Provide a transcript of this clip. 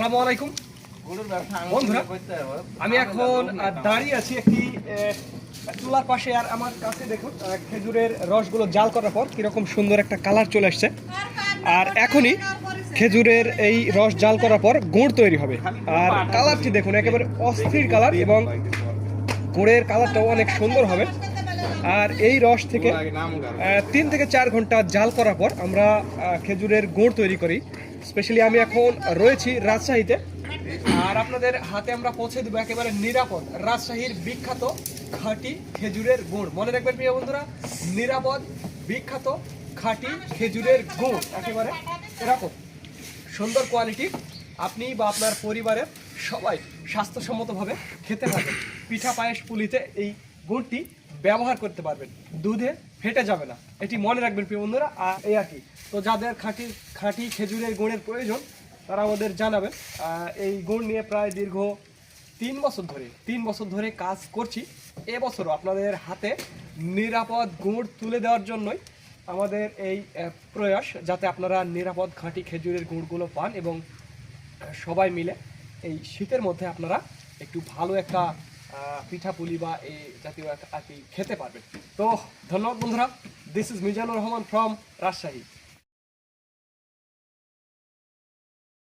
আলাইকুম। বন্ধুরা, আমি এখন দাঁড়িয়ে আছি একটি চুলার পাশে আর আমার কাছে দেখুন খেজুরের রসগুলো জাল করার পর কীরকম সুন্দর একটা কালার চলে আসছে। আর এখনই খেজুরের এই রস জাল করার পর গুড় তৈরি হবে। আর কালারটি দেখুন একেবারে অস্থির কালার এবং গুড়ের কালারটাও অনেক সুন্দর হবে। আর এই রস থেকে তিন থেকে চার ঘণ্টা জাল করার পর আমরা খেজুরের গুড় তৈরি করি। স্পেশালি আমি এখন রয়েছি রাজশাহীতে। আর আপনাদের হাতে আমরা পৌঁছে দেবো একেবারে নিরাপদ রাজশাহীর বিখ্যাত খাঁটি খেজুরের গুড়। মনে রাখবেন প্রিয় বন্ধুরা, নিরাপদ, বিখ্যাত খাঁটি খেজুরের গুড়, একেবারে এরকম। সুন্দর কোয়ালিটি আপনি বা আপনার পরিবারের সবাই স্বাস্থ্যসম্মতভাবে খেতে পারবেন। পিঠা পায়েস পুলিতে এই গুড়টি ব্যবহার করতে পারবেন। দুধে ফেটে যাবে না। এটি মনে রাখবেন প্রিয় বন্ধুরা, আর এই আর কি। তো যাদের খাঁটি খাঁটি খেজুরের গুড়ের প্রয়োজন, তারা আমাদের জানাবেন। এই গুড় নিয়ে প্রায় দীর্ঘ তিন বছর ধরে, তিন বছর ধরে কাজ করছি। এবছরও আপনাদের হাতে নিরাপদ গুড় তুলে দেওয়ার জন্যই আমাদের এই প্রয়াস, যাতে আপনারা নিরাপদ খাঁটি খেজুরের গুড়গুলো পান এবং সবাই মিলে এই শীতের মধ্যে আপনারা একটু ভালো একটা পিঠাপুলি বা এই জাতীয় আর কি খেতে পারবেন। তো ধন্যবাদ বন্ধুরা। This is Mizanur Rahman from Rajshahi